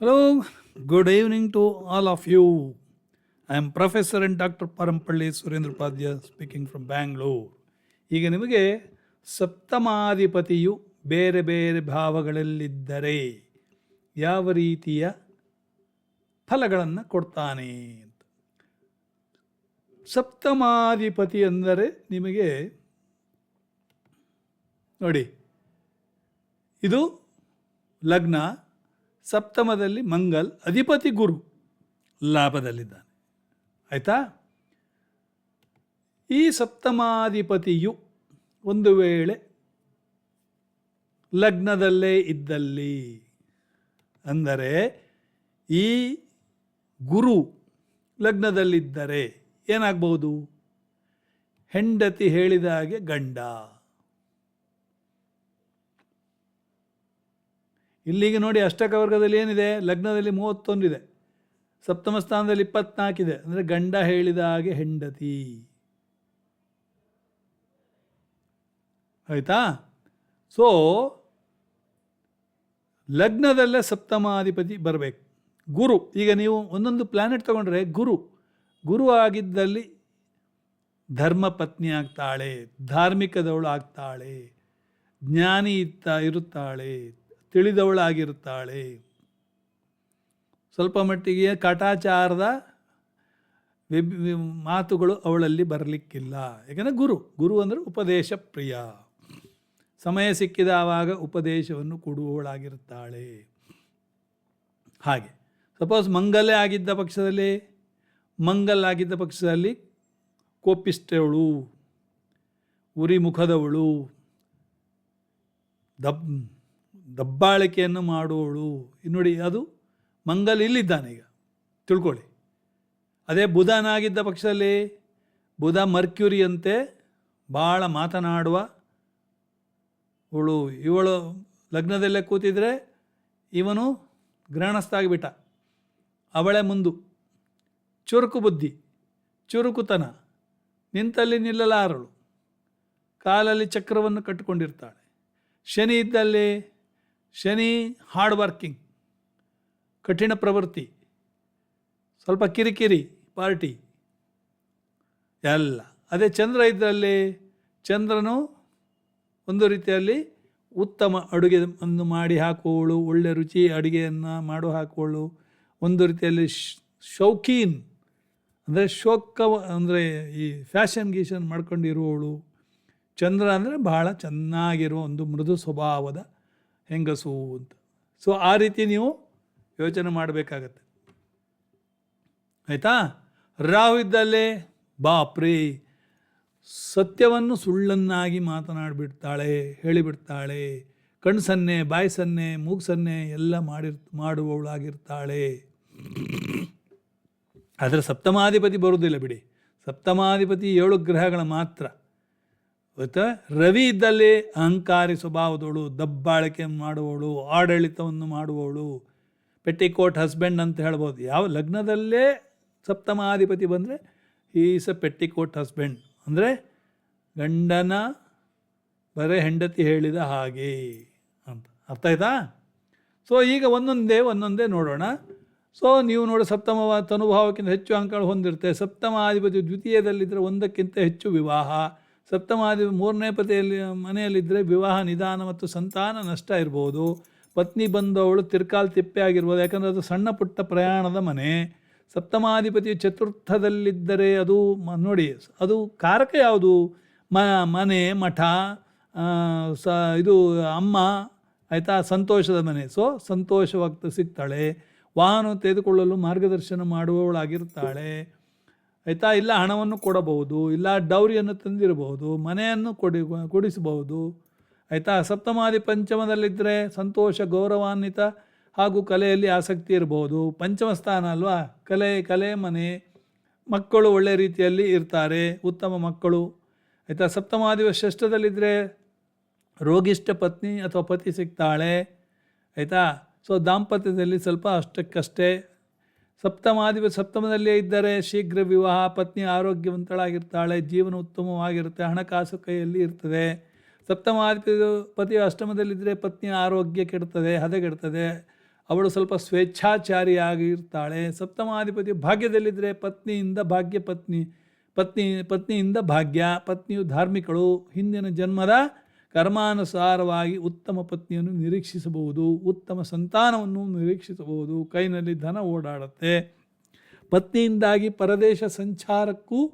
Hello good evening to all of you I am professor and doctor Parampalli Surendrapadhya speaking from Bangalore ಈಗ ನಿಮಗೆ ಸಪ್ತಮಾಧಿಪತಿಯು ಬೇರೆ ಬೇರೆ ಭಾವಗಳಲ್ಲಿದ್ದರೆ ಯಾವ ರೀತಿಯ ಫಲಗಳನ್ನು ಕೊಡ್ತಾನೆ ಅಂತ. ಸಪ್ತಮಾಧಿಪತಿ ಅಂದರೆ ನಿಮಗೆ ನೋಡಿ, ಇದು ಲಗ್ನ ಸಪ್ತಮದಲ್ಲಿ ಮಂಗಲ್ ಅಧಿಪತಿ ಗುರು ಲಾಭದಲ್ಲಿದ್ದಾನೆ. ಆಯಿತಾ? ಈ ಸಪ್ತಮಾಧಿಪತಿಯು ಒಂದು ವೇಳೆ ಲಗ್ನದಲ್ಲೇ ಇದ್ದಲ್ಲಿ ಅಂದರೆ ಈ ಗುರು ಲಗ್ನದಲ್ಲಿದ್ದರೆ ಏನಾಗ್ಬೋದು ಹೆಂಡತಿ ಹೇಳಿದ ಹಾಗೆ ಗಂಡ. ಇಲ್ಲಿಗೆ ನೋಡಿ ಅಷ್ಟಕ ವರ್ಗದಲ್ಲಿ ಏನಿದೆ? ಲಗ್ನದಲ್ಲಿ ಮೂವತ್ತೊಂದಿದೆ ಸಪ್ತಮ ಸ್ಥಾನದಲ್ಲಿ ಇಪ್ಪತ್ನಾಲ್ಕಿದೆ ಅಂದರೆ ಗಂಡ ಹೇಳಿದ ಹಾಗೆ ಹೆಂಡತಿ. ಆಯಿತಾ? ಸೊ ಲಗ್ನದಲ್ಲೇ ಸಪ್ತಮಾಧಿಪತಿ ಬರಬೇಕು. ಗುರು, ಈಗ ನೀವು ಒಂದೊಂದು ಪ್ಲ್ಯಾನೆಟ್ ತಗೊಂಡ್ರೆ ಗುರು. ಗುರು ಆಗಿದ್ದಲ್ಲಿ ಧರ್ಮ ಪತ್ನಿ ಆಗ್ತಾಳೆ, ಧಾರ್ಮಿಕದವಳು ಆಗ್ತಾಳೆ, ಜ್ಞಾನಿ ಇತ್ತ ಇರುತ್ತಾಳೆ ತಿಳಿದವಳಾಗಿರುತ್ತಾಳೆ. ಸ್ವಲ್ಪ ಮಟ್ಟಿಗೆ ಕಟಾಚಾರದ ಮಾತುಗಳು ಅವಳಲ್ಲಿ ಬರಲಿಕ್ಕಿಲ್ಲ. ಯಾಕಂದರೆ ಗುರು ಗುರು ಅಂದರೆ ಉಪದೇಶ ಪ್ರಿಯ. ಸಮಯ ಸಿಕ್ಕಿದ ಆವಾಗ ಉಪದೇಶವನ್ನು ಕೊಡುವವಳಾಗಿರುತ್ತಾಳೆ. ಹಾಗೆ. ಸಪೋಸ್ ಮಂಗಲೇ ಆಗಿದ್ದ ಪಕ್ಷದಲ್ಲಿ, ಮಂಗಲ್ ಆಗಿದ್ದ ಪಕ್ಷದಲ್ಲಿ ಕೋಪಿಷ್ಟವಳು ಉರಿ ಮುಖದವಳು ದಬ್ ದಬ್ಬಾಳಿಕೆಯನ್ನು ಮಾಡುವಳು. ಇನ್ನು ನೋಡಿ, ಅದು ಮಂಗಲ್ ಇಲ್ಲಿದ್ದಾನೆ ಈಗ. ತಿಳ್ಕೊಳ್ಳಿ. ಅದೇ ಬುಧನಾಗಿದ್ದ ಪಕ್ಷದಲ್ಲಿ ಬುಧ ಮರ್ಕ್ಯುರಿಯಂತೆ ಭಾಳ ಮಾತನಾಡುವ ಇವಳು. ಇವಳು ಲಗ್ನದಲ್ಲೇ ಕೂತಿದ್ರೆ ಇವನು ಗ್ರಹಣಸ್ಥಾಗಿಬಿಟ್ಟ ಅವಳೆ ಅವಳೇ ಮುಂದು. ಚುರುಕು ಬುದ್ಧಿ, ಚುರುಕುತನ, ನಿಂತಲ್ಲಿ ನಿಲ್ಲಲಾರಳು. ಕಾಲಲ್ಲಿ ಚಕ್ರವನ್ನು ಕಟ್ಟಿಕೊಂಡಿರ್ತಾಳೆ. ಶನಿ ಇದ್ದಲ್ಲಿ ಶನಿ ಹಾರ್ಡ್ ವರ್ಕಿಂಗ್ ಕಠಿಣ ಪ್ರವೃತ್ತಿ, ಸ್ವಲ್ಪ ಕಿರಿಕಿರಿ ಪಾರ್ಟಿ ಎಲ್ಲ. ಅದೇ ಚಂದ್ರ ಇದರಲ್ಲಿ ಚಂದ್ರನು ಒಂದು ರೀತಿಯಲ್ಲಿ ಉತ್ತಮ ಅಡುಗೆ ಒಂದು ಮಾಡಿ ಹಾಕುವಳು, ಒಳ್ಳೆ ರುಚಿ ಅಡುಗೆಯನ್ನು ಮಾಡು ಹಾಕುವಳು, ಒಂದು ರೀತಿಯಲ್ಲಿ ಶೌಕೀನ್, ಅಂದರೆ ಶೋಕ, ಅಂದರೆ ಈ ಫ್ಯಾಷನ್ ಗೀಷನ್ ಮಾಡ್ಕೊಂಡಿರುವವಳು ಚಂದ್ರ ಅಂದರೆ ಬಹಳ ಚೆನ್ನಾಗಿರುವ ಒಂದು ಮೃದು ಸ್ವಭಾವದ ಹೆಂಗಸು ಅಂತ. ಸೊ ಆ ರೀತಿ ನೀವು ಯೋಚನೆ ಮಾಡಬೇಕಾಗತ್ತೆ. ಆಯಿತಾ? ರಾಹು ಇದ್ದಲ್ಲೇ ಬಾಪ್ರಿ, ಸತ್ಯವನ್ನು ಸುಳ್ಳನ್ನಾಗಿ ಮಾತನಾಡಿಬಿಡ್ತಾಳೆ, ಹೇಳಿಬಿಡ್ತಾಳೆ ಕಣ್ಣು ಸನ್ನೆ ಬಾಯಿ ಸನ್ನೆ ಮೂಗು ಸನ್ನೆ ಎಲ್ಲ ಮಾಡಿರ್, ಮಾಡುವವಳಾಗಿರ್ತಾಳೆ. ಆದರೆ ಸಪ್ತಮಾಧಿಪತಿ ಬರುವುದಿಲ್ಲ ಬಿಡಿ. ಸಪ್ತಮಾಧಿಪತಿ ಏಳು ಗ್ರಹಗಳ ಮಾತ್ರ. ಗೊತ್ತಾ? ರವಿ ಇದ್ದಲ್ಲಿ ಅಹಂಕಾರಿ ಸ್ವಭಾವದವಳು, ದಬ್ಬಾಳಿಕೆ ಮಾಡುವವಳು, ಆಡಳಿತವನ್ನು ಮಾಡುವವಳು. ಪೆಟ್ಟಿಕೋಟ್ ಹಸ್ಬೆಂಡ್ ಅಂತ ಹೇಳ್ಬೋದು. ಯಾವ ಲಗ್ನದಲ್ಲೇ ಸಪ್ತಮಾಧಿಪತಿ ಬಂದರೆ ಈಸ್ ಅ ಪೆಟ್ಟಿಕೋಟ್ ಹಸ್ಬೆಂಡ್. ಅಂದರೆ ಗಂಡನ ಬರೇ ಹೆಂಡತಿ ಹೇಳಿದ ಹಾಗೆ ಅಂತ. ಅರ್ಥ ಆಯ್ತಾ? ಸೊ ಈಗ ಒಂದೊಂದೇ ಒಂದೊಂದೇ ನೋಡೋಣ. ಸೊ ನೀವು ನೋಡಿ ಸಪ್ತಮ ತನುಭಾವಕ್ಕಿಂತ ಹೆಚ್ಚು ಅಂಕಗಳು ಹೊಂದಿರುತ್ತೆ. ಸಪ್ತಮಾಧಿಪತಿ ದ್ವಿತೀಯದಲ್ಲಿದ್ದರೆ ಒಂದಕ್ಕಿಂತ ಹೆಚ್ಚು ವಿವಾಹ. ಸಪ್ತಮಾಧಿ ಮೂರನೇ ಪತಿಯಲ್ಲಿ, ಮನೆಯಲ್ಲಿದ್ದರೆ ವಿವಾಹ, ನಿಧಾನ ಮತ್ತು ಸಂತಾನ ನಷ್ಟ ಇರ್ಬೋದು. ಪತ್ನಿ ಬಂದವಳು ತಿರ್ಕಾಲ್ ತಿಪ್ಪೆ ಆಗಿರ್ಬೋದು. ಯಾಕಂದರೆ ಅದು ಸಣ್ಣ ಪುಟ್ಟ ಪ್ರಯಾಣದ ಮನೆ. ಸಪ್ತಮಾಧಿಪತಿ ಚತುರ್ಥದಲ್ಲಿದ್ದರೆ ಅದು ನೋಡಿ, ಅದು ಕಾರಕ ಯಾವುದು? ಮ, ಮನೆ, ಮಠ ಸ, ಇದು ಅಮ್ಮ, ಆಯಿತಾ, ಸಂತೋಷದ ಮನೆ. ಸೊ, ಸಂತೋಷವಾಗ್ತಾ ಸಿಗ್ತಾಳೆ. ವಾಹನ ತೆಗೆದುಕೊಳ್ಳಲು ಮಾರ್ಗದರ್ಶನ ಮಾಡುವವಳಾಗಿರ್ತಾಳೆ. ಆಯಿತಾ? ಇಲ್ಲ ಹಣವನ್ನು ಕೊಡಬಹುದು, ಇಲ್ಲ ಡೌರಿಯನ್ನು ತಂದಿರಬಹುದು, ಮನೆಯನ್ನು ಕೊಡಿ, ಕೊಡಿಸಬಹುದು. ಆಯಿತಾ? ಸಪ್ತಮಾದಿ ಪಂಚಮದಲ್ಲಿದ್ದರೆ ಸಂತೋಷ, ಗೌರವಾನ್ವಿತ ಹಾಗೂ ಕಲೆಯಲ್ಲಿ ಆಸಕ್ತಿ ಇರಬಹುದು. ಪಂಚಮ ಸ್ಥಾನ ಅಲ್ವಾ? ಕಲೆ ಕಲೆ, ಮನೆ. ಮಕ್ಕಳು ಒಳ್ಳೆ ರೀತಿಯಲ್ಲಿ ಇರ್ತಾರೆ, ಉತ್ತಮ ಮಕ್ಕಳು. ಆಯಿತಾ? ಸಪ್ತಮಾದಿ ಷಷ್ಠದಲ್ಲಿದ್ದರೆ ರೋಗಿಷ್ಠ ಪತ್ನಿ ಅಥವಾ ಪತಿ ಸಿಗ್ತಾಳೆ. ಆಯಿತಾ? ಸೊ, ದಾಂಪತ್ಯದಲ್ಲಿ ಸ್ವಲ್ಪ ಅಷ್ಟಕ್ಕಷ್ಟೇ ಸಪ್ತಮಾಧಿಪ ಸಪ್ತಮದಲ್ಲೇ ಇದ್ದರೆ ಶೀಘ್ರ ವಿವಾಹ, ಪತ್ನಿ ಆರೋಗ್ಯವಂತಳಾಗಿರ್ತಾಳೆ, ಜೀವನ ಉತ್ತಮವಾಗಿರುತ್ತೆ, ಹಣಕಾಸು ಕೈಯಲ್ಲಿ ಇರ್ತದೆ. ಸಪ್ತಮಾಧಿಪತಿ ಪತಿ ಅಷ್ಟಮದಲ್ಲಿದ್ದರೆ ಪತ್ನಿಯ ಆರೋಗ್ಯ ಕೆಡ್ತದೆ ಹದಗೆಡ್ತದೆ ಅವಳು ಸ್ವಲ್ಪ ಸ್ವೇಚ್ಛಾಚಾರಿಯಾಗಿರ್ತಾಳೆ ಸಪ್ತಮಾಧಿಪತಿ ಭಾಗ್ಯದಲ್ಲಿದ್ದರೆ ಪತ್ನಿಯಿಂದ ಭಾಗ್ಯ ಪತ್ನಿ ಪತ್ನಿ, ಪತ್ನಿಯಿಂದ ಭಾಗ್ಯ, ಪತ್ನಿಯು ಧಾರ್ಮಿಕಳು, ಹಿಂದಿನ ಜನ್ಮದ ಕರ್ಮಾನುಸಾರವಾಗಿ ಉತ್ತಮ ಪತ್ನಿಯನ್ನು ನಿರೀಕ್ಷಿಸಬಹುದು, ಉತ್ತಮ ಸಂತಾನವನ್ನು ನಿರೀಕ್ಷಿಸಬಹುದು, ಕೈನಲ್ಲಿ ಧನ ಓಡಾಡುತ್ತೆ. ಪತ್ನಿಯಿಂದಾಗಿ ಪರದೇಶ ಸಂಚಾರಕ್ಕೂ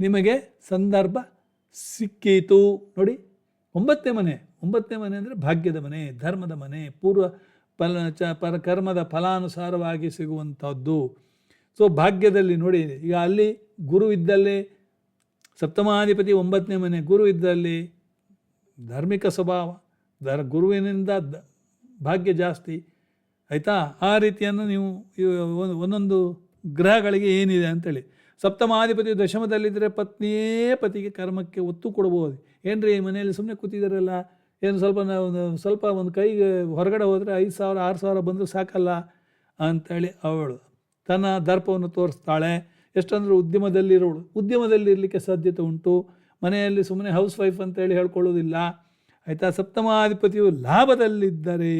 ನಿಮಗೆ ಸಂದರ್ಭ ಸಿಕ್ಕೀತು. ನೋಡಿ, ಒಂಬತ್ತನೇ ಮನೆ ಒಂಬತ್ತನೇ ಮನೆ ಅಂದರೆ ಭಾಗ್ಯದ ಮನೆ, ಧರ್ಮದ ಮನೆ, ಪೂರ್ವ ಫಲ, ಚ, ಪರ, ಕರ್ಮದ ಫಲಾನುಸಾರವಾಗಿ ಸಿಗುವಂಥದ್ದು. ಸೊ, ಭಾಗ್ಯದಲ್ಲಿ ನೋಡಿ, ಈಗ ಅಲ್ಲಿ ಗುರು ಇದ್ದಲ್ಲಿ ಸಪ್ತಮಾಧಿಪತಿ ಒಂಬತ್ತನೇ ಮನೆ, ಗುರು ಇದ್ದಲ್ಲಿ ಧಾರ್ಮಿಕ ಸ್ವಭಾವ ದರ್ ಗುರುವಿನಿಂದ ದ- ಭಾಗ್ಯ ಜಾಸ್ತಿ. ಆಯಿತಾ? ಆ ರೀತಿಯನ್ನು ನೀವು ಒಂದೊಂದು ಗ್ರಹಗಳಿಗೆ ಏನಿದೆ ಅಂತೇಳಿ. ಸಪ್ತಮಾಧಿಪತಿ ದಶಮದಲ್ಲಿದ್ದರೆ ಪತ್ನಿಯೇ ಪತಿಗೆ ಕರ್ಮಕ್ಕೆ ಒತ್ತು ಕೊಡ್ಬೋದು. ರೀ ಮನೆಯಲ್ಲಿ ಸುಮ್ಮನೆ ಕೂತಿದ್ದಾರಲ್ಲ? ಏನು ಸ್ವಲ್ಪ ಸ್ವಲ್ಪ ಒಂದು ಕೈಗೆ ಹೊರಗಡೆ ಹೋದರೆ ಐದು ಸಾವಿರ, ಆರು ಸಾವಿರ ಬಂದರೂ ಸಾಕಲ್ಲ? ಅಂಥೇಳಿ ಅವಳು ತನ್ನ ದರ್ಪವನ್ನು ತೋರಿಸ್ತಾಳೆ. ಎಷ್ಟಂದ್ರೆ ಉದ್ಯಮದಲ್ಲಿರೋಳು. ಉದ್ಯಮದಲ್ಲಿ ಇರಲಿಕ್ಕೆ ಸಾಧ್ಯತೆ ಉಂಟು. ಮನೆಯಲ್ಲಿ ಸುಮ್ಮನೆ ಹೌಸ್ ವೈಫ್ ಅಂತೇಳಿ ಹೇಳ್ಕೊಳ್ಳೋದಿಲ್ಲ. ಆಯಿತಾ? ಸಪ್ತಮಾಧಿಪತಿಯು ಲಾಭದಲ್ಲಿದ್ದರೆ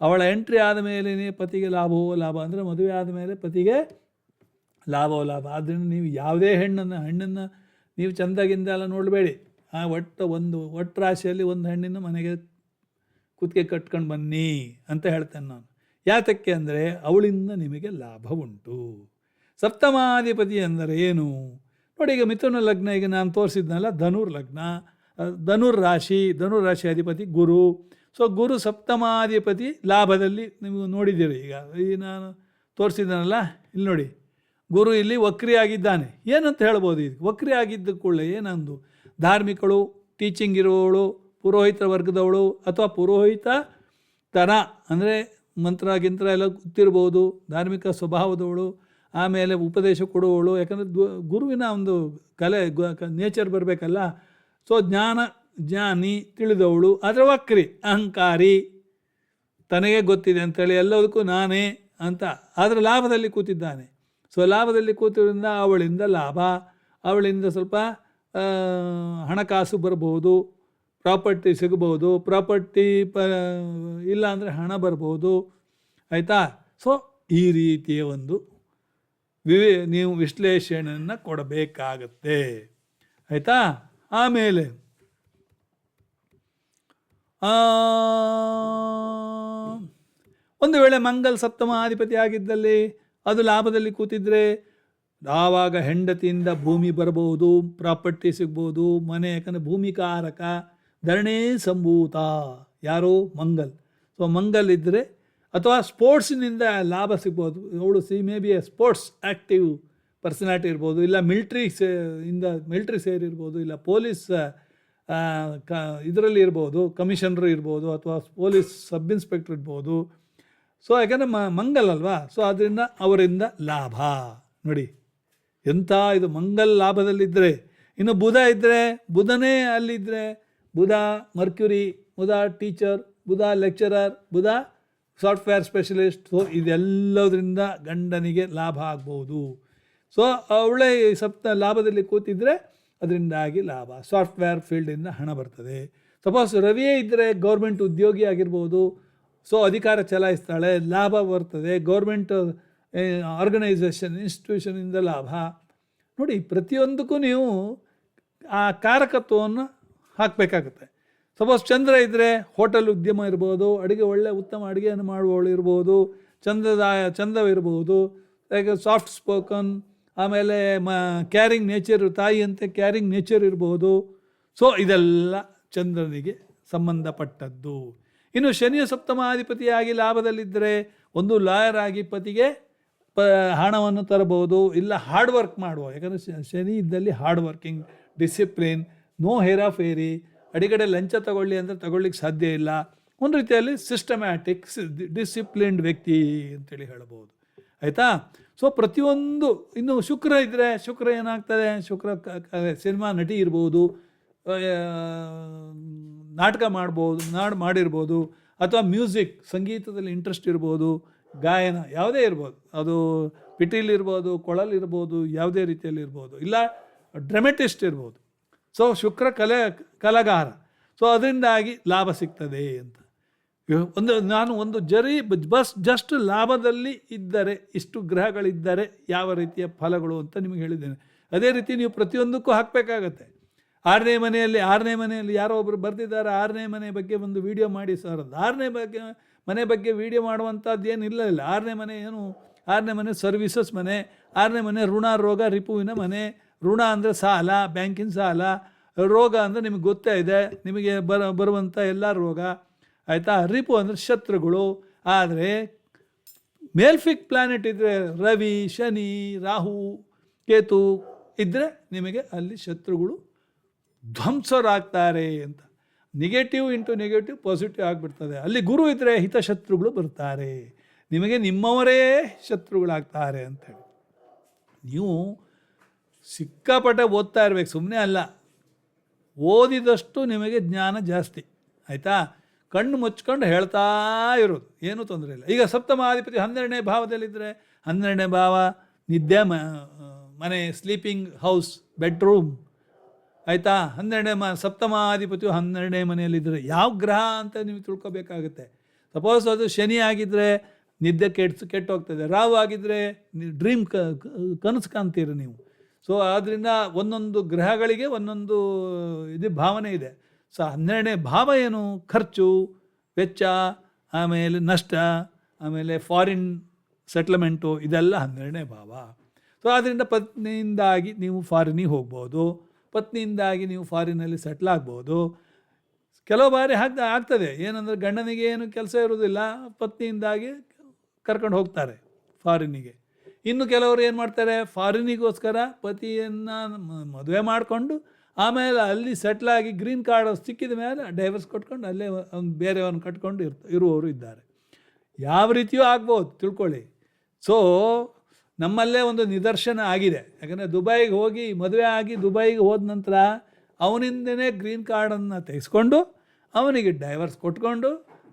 ಅವಳ ಎಂಟ್ರಿ ಆದ ಮೇಲೇ ಪತಿಗೆ ಲಾಭವೋ ಲಾಭ? ಅಂದರೆ ಮದುವೆ ಆದ ಮೇಲೆ ಪತಿಗೆ ಲಾಭವೋ ಲಾಭ? ಆದ್ದರಿಂದ ನೀವು ಯಾವುದೇ ಹೆಣ್ಣನ್ನು, ಹಣ್ಣನ್ನು ನೀವು ಚಂದಾಗಿಂದ ಎಲ್ಲ ನೋಡಬೇಡಿ. ಆ ಒಟ್ಟು ಒಂದು, ಒಟ್ಟು ರಾಶಿಯಲ್ಲಿ ಒಂದು ಹಣ್ಣಿನ ಮನೆಗೆ ಕುತ್ತಿಗೆ ಕಟ್ಕೊಂಡು ಬನ್ನಿ ಅಂತ ಹೇಳ್ತೇನೆ ನಾನು. ಯಾತಕ್ಕೆ ಅಂದರೆ ಅವಳಿಂದ ನಿಮಗೆ ಲಾಭ ಉಂಟು. ಸಪ್ತಮಾಧಿಪತಿ ಅಂದರೆ ಏನು? ನೋಡಿ ಈಗ ಮಿಥುನ ಲಗ್ನ ಈಗ ನಾನು ತೋರಿಸಿದ್ನಲ್ಲ, ಧನುರ್ ಲಗ್ನ. ಧನುರ್ ರಾಶಿ ಧನುರ್ ರಾಶಿ ಅಧಿಪತಿ ಗುರು. ಸೊ ಗುರು ಸಪ್ತಮಾಧಿಪತಿ ಲಾಭದಲ್ಲಿ ನೀವು ನೋಡಿದ್ದೀರಿ ಈಗ. ಈ ನಾನು ತೋರಿಸಿದ್ದಾನಲ್ಲ, ಇಲ್ಲಿ ನೋಡಿ. ಗುರು ಇಲ್ಲಿ ವಕ್ರಿ ಆಗಿದ್ದಾನೆ ಏನಂತ ಹೇಳ್ಬೋದು ಇದು ವಕ್ರಿ ಆಗಿದ್ದ ಕೂಡಲೇ ಏನಂದು? ಧಾರ್ಮಿಕಳು ಟೀಚಿಂಗ್ ಇರುವವಳು ಪುರೋಹಿತರ ವರ್ಗದವಳು ಅಥವಾ ಪುರೋಹಿತ ತನ, ಅಂದರೆ ಮಂತ್ರ, ಗಿಂತ್ರ ಎಲ್ಲ ಗೊತ್ತಿರ್ಬೋದು. ಧಾರ್ಮಿಕ ಸ್ವಭಾವದವಳು. ಆಮೇಲೆ ಉಪದೇಶ ಕೊಡುವವಳು ಯಾಕಂದರೆ ಗುರುವಿನ ಒಂದು ಕಲೆ ನೇಚರ್ ಬರಬೇಕಲ್ಲ. ಸೊ ಜ್ಞಾನ, ಜ್ಞಾನಿ, ತಿಳಿದವಳು ಅದರ ವಕ್ರಿ ಅಹಂಕಾರಿ, ತನಗೆ ಗೊತ್ತಿದೆ ಅಂತೇಳಿ ಎಲ್ಲದಕ್ಕೂ ನಾನೇ ಅಂತ ಅದರ ಲಾಭದಲ್ಲಿ ಕೂತಿದ್ದಾನೆ. ಸೊ ಲಾಭದಲ್ಲಿ ಕೂತಿರೋದ್ರಿಂದ ಅವಳಿಂದ ಲಾಭ, ಅವಳಿಂದ ಸ್ವಲ್ಪ ಹಣಕಾಸು ಬರ್ಬೋದು, ಪ್ರಾಪರ್ಟಿ ಸಿಗ್ಬೋದು, ಪ್ರಾಪರ್ಟಿ ಪ ಇಲ್ಲಾಂದರೆ ಹಣ ಬರ್ಬೋದು, ಆಯಿತಾ? ಸೊ ಈ ರೀತಿಯ ಒಂದು ವಿವೇ, ನೀವು ವಿಶ್ಲೇಷಣೆಯನ್ನು ಕೊಡಬೇಕಾಗತ್ತೆ. ಆಯಿತಾ? ಆಮೇಲೆ. ಒಂದು ವೇಳೆ ಮಂಗಲ್ ಸಪ್ತಮ ಅಧಿಪತಿ ಆಗಿದ್ದಲ್ಲಿ ಅದು ಲಾಭದಲ್ಲಿ ಕೂತಿದ್ರೆ ಆವಾಗ ಹೆಂಡತಿಯಿಂದ ಭೂಮಿ ಬರಬಹುದು, ಪ್ರಾಪರ್ಟಿ ಸಿಗ್ಬೋದು, ಮನೆ, ಯಾಕಂದರೆ ಭೂಮಿಕಾರಕ, ಧರಣೇ ಸಂಭೂತ. ಯಾರು? ಮಂಗಲ್. ಸೊ ಮಂಗಲ್ ಇದ್ದರೆ ಅಥವಾ ಸ್ಪೋರ್ಟ್ಸಿನಿಂದ ಲಾಭ ಸಿಗ್ಬೋದು. ಅವಳು she may be a sports active personality ಇರ್ಬೋದು, ಇಲ್ಲ ಮಿಲ್ಟ್ರಿ ಸೇ, ಇಂದ ಮಿಲ್ಟ್ರಿ ಸೇರಿರ್ಬೋದು ಇಲ್ಲ ಪೊಲೀಸ್ ಕ, ಇದರಲ್ಲಿ ಇರ್ಬೋದು ಕಮಿಷನರು ಇರ್ಬೋದು, ಅಥವಾ ಪೊಲೀಸ್ ಸಬ್ ಇನ್ಸ್ಪೆಕ್ಟರ್ ಇರ್ಬೋದು. ಸೊ ಯಾಕಂದರೆ ಮ, ಮಂಗಲ್ ಅಲ್ವಾ? ಸೊ ಅದರಿಂದ ಅವರಿಂದ ಲಾಭ. ನೋಡಿ, ಎಂಥ ಇದು ಮಂಗಲ್ ಲಾಭದಲ್ಲಿದ್ದರೆ ಇನ್ನು ಬುಧ ಇದ್ದರೆ ಬುಧನೇ ಅಲ್ಲಿದ್ದರೆ ಬುಧ ಮರ್ಕ್ಯುರಿ, ಬುಧ ಟೀಚರ್, ಬುಧ ಲೆಕ್ಚರರ್, ಬುಧ ಸಾಫ್ಟ್ವೇರ್ ಸ್ಪೆಷಲಿಸ್ಟ್, ಸೊ ಇದೆಲ್ಲದರಿಂದ ಗಂಡನಿಗೆ ಲಾಭ ಆಗ್ಬೋದು. ಸೊ ಅವಳೇ ಸಪ್ತ ಲಾಭದಲ್ಲಿ ಕೂತಿದ್ದರೆ ಅದರಿಂದಾಗಿ ಲಾಭ. ಸಾಫ್ಟ್ವೇರ್ ಫೀಲ್ಡಿಂದ ಹಣ ಬರ್ತದೆ. ಸಪೋಸ್ ರವಿಯೇ ಇದ್ದರೆ ಗೌರ್ಮೆಂಟ್ ಉದ್ಯೋಗಿ ಆಗಿರ್ಬೋದು. ಸೊ ಅಧಿಕಾರ ಚಲಾಯಿಸ್ತಾಳೆ, ಲಾಭ ಬರ್ತದೆ. ಗೌರ್ಮೆಂಟ್ ಆರ್ಗನೈಸೇಷನ್ ಇನ್ಸ್ಟಿಟ್ಯೂಷನಿಂದ ಲಾಭ. ನೋಡಿ, ಪ್ರತಿಯೊಂದಕ್ಕೂ ನೀವು ಆ ಕಾರಕತ್ವವನ್ನು ಹಾಕಬೇಕಾಗುತ್ತೆ. ಸಪೋಸ್ ಚಂದ್ರ ಇದ್ದರೆ ಹೋಟೆಲ್ ಉದ್ಯಮ ಇರ್ಬೋದು, ಅಡುಗೆ ಒಳ್ಳೆ ಉತ್ತಮ ಅಡುಗೆಯನ್ನು ಮಾಡುವವಳು ಇರ್ಬೋದು ಚಂದ್ರದಾಯ ಚಂದವಿರ್ಬೋದು ಲೈಕ್ ಸಾಫ್ಟ್ ಸ್ಪೋಕನ್ ಆಮೇಲೆ ಮ ಕ್ಯಾರಿಂಗ್ ನೇಚರ್ ತಾಯಿಯಂತೆ ಕ್ಯಾರಿಂಗ್ ನೇಚರ್ ಇರ್ಬೋದು. ಸೊ ಇದೆಲ್ಲ ಚಂದ್ರನಿಗೆ ಸಂಬಂಧಪಟ್ಟದ್ದು. ಇನ್ನು ಶನಿಯ ಸಪ್ತಮಾಧಿಪತಿಯಾಗಿ ಲಾಭದಲ್ಲಿದ್ದರೆ ಒಂದು ಲಾಯರ್ ಆಗಿ ಪತಿಗೆ ಪ, ಹಣವನ್ನು ತರಬಹುದು, ಇಲ್ಲ ಹಾರ್ಡ್ ವರ್ಕ್ ಮಾಡುವ. ಯಾಕಂದರೆ ಶನಿ ಇದ್ದಲ್ಲಿ ಹಾರ್ಡ್ ವರ್ಕಿಂಗ್ ಡಿಸಿಪ್ಲಿನ್ ನೋ ಹೇರಾಫೇರಿ ಅಡಿಗಡೆ ಲಂಚ ತಗೊಳ್ಳಿ ಅಂದರೆ ತಗೊಳ್ಳಿಕ್ಕೆ ಸಾಧ್ಯ ಇಲ್ಲ. ಒಂದು ರೀತಿಯಲ್ಲಿ ಸಿಸ್ಟಮ್ಯಾಟಿಕ್ ಡಿಸಿಪ್ಲಿನ್ಡ್ ವ್ಯಕ್ತಿ ಅಂತೇಳಿ ಹೇಳ್ಬೋದು ಆಯಿತಾ? ಸೊ ಪ್ರತಿಯೊಂದು, ಇನ್ನು ಶುಕ್ರ ಇದ್ದರೆ ಶುಕ್ರ ಏನಾಗ್ತದೆ? ಶುಕ್ರ ಸಿನಿಮಾ ನಟಿ ಇರ್ಬೋದು ನಾಟಕ ಮಾಡ್ಬೋದು, ನಾಡು ಮಾಡಿರ್ಬೋದು, ಅಥವಾ ಮ್ಯೂಸಿಕ್, ಸಂಗೀತದಲ್ಲಿ ಇಂಟ್ರೆಸ್ಟ್ ಇರ್ಬೋದು, ಗಾಯನ ಯಾವುದೇ ಇರ್ಬೋದು. ಅದು ಪಿಟೀಲಿರ್ಬೋದು ಕೊಳಲಿರ್ಬೋದು ಯಾವುದೇ ರೀತಿಯಲ್ಲಿ ಇರ್ಬೋದು. ಇಲ್ಲ ಡ್ರಮೆಟಿಸ್ಟ್ ಇರ್ಬೋದು. ಸೊ ಶುಕ್ರ ಕಲೆ ಕಲಗಾರ ಸೊ ಅದರಿಂದಾಗಿ ಲಾಭ ಸಿಗ್ತದೆ ಅಂತ ಒಂದು ನಾನು ಒಂದು ಜರಿ ಬಸ್ ಜಸ್ಟ್ ಲಾಭದಲ್ಲಿ ಇದ್ದರೆ ಇಷ್ಟು ಗ್ರಹಗಳಿದ್ದರೆ ಯಾವ ರೀತಿಯ ಫಲಗಳು ಅಂತ ನಿಮಗೆ ಹೇಳಿದ್ದೇನೆ ಅದೇ ರೀತಿ ನೀವು ಪ್ರತಿಯೊಂದಕ್ಕೂ ಹಾಕಬೇಕಾಗತ್ತೆ ಆರನೇ ಮನೆಯಲ್ಲಿ ಆರನೇ ಮನೆಯಲ್ಲಿ ಯಾರೋ ಒಬ್ಬರು ಬರ್ತಿದ್ದಾರೆ ಆರನೇ ಮನೆ ಬಗ್ಗೆ ಒಂದು ವಿಡಿಯೋ ಮಾಡಿ ಸರ್ ಅದು ಆರನೇ ಬಗ್ಗೆ ಮನೆ ಬಗ್ಗೆ ವಿಡಿಯೋ ಮಾಡುವಂಥದ್ದು ಏನಿಲ್ಲ ಇಲ್ಲ ಆರನೇ ಮನೆ ಏನು ಆರನೇ ಮನೆ ಸರ್ವಿಸಸ್ ಮನೆ ಆರನೇ ಮನೆ ಋಣ ರೋಗ ರಿಪುವಿನ ಮನೆ ಋಣ ಅಂದರೆ ಸಾಲ, ಬ್ಯಾಂಕಿನ ಸಾಲ, ರೋಗ ಅಂದರೆ ನಿಮಗೆ ಗೊತ್ತೇ ಇದೆ, ನಿಮಗೆ ಬರ ಬರುವಂಥ ಎಲ್ಲ ರೋಗ, ಆಯಿತಾ? ರಿಪು ಅಂದರೆ ಶತ್ರುಗಳು. ಆದರೆ ಮೇಲ್ಫಿಕ್ ಪ್ಲಾನೆಟ್ ಇದ್ದರೆ ರವಿ, ಶನಿ, ರಾಹು, ಕೇತು ಇದ್ದರೆ ನಿಮಗೆ ಅಲ್ಲಿ ಶತ್ರುಗಳು ಧ್ವಂಸರಾಗ್ತಾರೆ ಅಂತ. ನೆಗೆಟಿವ್ ಇಂಟು ನೆಗೆಟಿವ್ ಪಾಸಿಟಿವ್ ಆಗಿಬಿಡ್ತದೆ. ಅಲ್ಲಿ ಗುರು ಇದ್ದರೆ ಹಿತಶತ್ರುಗಳು ಬರ್ತಾರೆ. ನಿಮಗೆ ನಿಮ್ಮವರೇ ಶತ್ರುಗಳಾಗ್ತಾರೆ ಅಂತೇಳಿ ನೀವು ಸಿಕ್ಕಾಪಟ್ಟೆ ಓದ್ತಾ ಇರಬೇಕು ಸುಮ್ಮನೆ ಅಲ್ಲ. ಓದಿದಷ್ಟು ನಿಮಗೆ ಜ್ಞಾನ ಜಾಸ್ತಿ, ಆಯಿತಾ? ಕಣ್ಣು ಮುಚ್ಕೊಂಡು ಹೇಳ್ತಾ ಇರೋದು, ಏನೂ ತೊಂದರೆ ಇಲ್ಲ. ಈಗ ಸಪ್ತಮಾಧಿಪತಿ ಹನ್ನೆರಡನೇ ಭಾವದಲ್ಲಿದ್ದರೆ ಹನ್ನೆರಡನೇ ಭಾವ, ನಿದ್ದೆ, ಮ ಮನೆ ಸ್ಲೀಪಿಂಗ್ ಹೌಸ್ ಬೆಡ್ರೂಮ್ ಆಯಿತಾ? ಹನ್ನೆರಡನೇ ಮ ಸಪ್ತಮಾಧಿಪತಿಯು ಹನ್ನೆರಡನೇ ಮನೆಯಲ್ಲಿದ್ದರೆ ಯಾವ ಗ್ರಹ ಅಂತ ನೀವು ತಿಳ್ಕೊಬೇಕಾಗುತ್ತೆ. ಸಪೋಸ್ ಅದು ಶನಿ ಆಗಿದ್ದರೆ ನಿದ್ದೆ ಕೆಟ್ಟು ಹೋಗ್ತದೆ ರಾವು ಆಗಿದ್ದರೆ ಡ್ರೀಮ್ ಕನಸು ಕಾಣ್ತೀರಿ ನೀವು. ಸೊ ಆದ್ದರಿಂದ ಒಂದೊಂದು ಗ್ರಹಗಳಿಗೆ ಒಂದೊಂದು ಇದು ಭಾವನೆ ಇದೆ. ಸೊ ಹನ್ನೆರಡನೇ ಭಾವ ಏನು? ಖರ್ಚು, ವೆಚ್ಚ, ಆಮೇಲೆ ನಷ್ಟ, ಆಮೇಲೆ ಫಾರಿನ್ ಸೆಟ್ಲ್ಮೆಂಟು ಇದೆಲ್ಲ ಹನ್ನೆರಡನೇ ಭಾವ. ಸೊ ಆದ್ದರಿಂದ ಪತ್ನಿಯಿಂದಾಗಿ ನೀವು ಫಾರಿನಿಗೆ ಹೋಗ್ಬೋದು. ಪತ್ನಿಯಿಂದಾಗಿ ನೀವು ಫಾರಿನಲ್ಲಿ ಸೆಟ್ಲ್ ಆಗ್ಬೋದು. ಕೆಲವು ಬಾರಿ ಹಾಗೆ ಆಗ್ತದೆ. ಏನಂದರೆ ಗಂಡನಿಗೆ ಏನು ಕೆಲಸ ಇರೋದಿಲ್ಲ ಪತ್ನಿಯಿಂದಾಗಿ ಕರ್ಕೊಂಡು ಹೋಗ್ತಾರೆ ಫಾರಿನಿಗೆ ಇನ್ನು ಕೆಲವರು ಏನು ಮಾಡ್ತಾರೆ? ಫಾರಿನಿಗೋಸ್ಕರ ಪತಿಯನ್ನು ಮದುವೆ ಮಾಡಿಕೊಂಡು ಆಮೇಲೆ ಅಲ್ಲಿ ಸೆಟ್ಲಾಗಿ ಗ್ರೀನ್ ಕಾರ್ಡ್ ಸಿಕ್ಕಿದ ಮೇಲೆ ಡೈವರ್ಸ್ ಕೊಟ್ಕೊಂಡು ಅಲ್ಲೇ ಒಂದು ಬೇರೆಯವನ್ನು ಕಟ್ಕೊಂಡು ಇರ್ತ, ಇರುವವರು ಇದ್ದಾರೆ. ಯಾವ ರೀತಿಯೂ ಆಗ್ಬೋದು, ತಿಳ್ಕೊಳ್ಳಿ. ಸೊ ನಮ್ಮಲ್ಲೇ ಒಂದು ನಿದರ್ಶನ ಆಗಿದೆ. ಯಾಕಂದರೆ ದುಬೈಗೆ ಹೋಗಿ ಮದುವೆ ಆಗಿ ದುಬೈಗೆ ಹೋದ ನಂತರ ಅವನಿಂದನೇ ಗ್ರೀನ್ ಕಾರ್ಡನ್ನು ತೆಗೆಸ್ಕೊಂಡು ಅವನಿಗೆ ಡೈವರ್ಸ್ ಕೊಟ್ಕೊಂಡು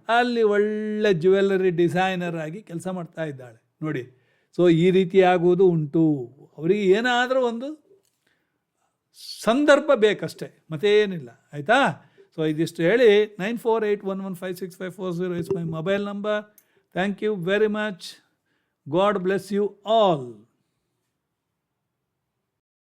ಅಲ್ಲಿ ಒಳ್ಳೆ ಜ್ಯುವೆಲ್ಲರಿ ಡಿಸೈನರ್ ಆಗಿ ಕೆಲಸ ಮಾಡ್ತಾ ಇದ್ದಾಳೆ. ನೋಡಿ ಸೊ ಈ ರೀತಿ ಆಗುವುದು ಉಂಟು. ಅವರಿಗೆ ಏನಾದರೂ ಒಂದು ಸಂದರ್ಭ ಬೇಕಷ್ಟೇ, ಮತ್ತೇನಿಲ್ಲ, ಆಯಿತಾ? ಸೊ ಇದಿಷ್ಟು ಹೇಳಿ nine four eight one one five six five four zero is my mobile number thank you very much God bless you all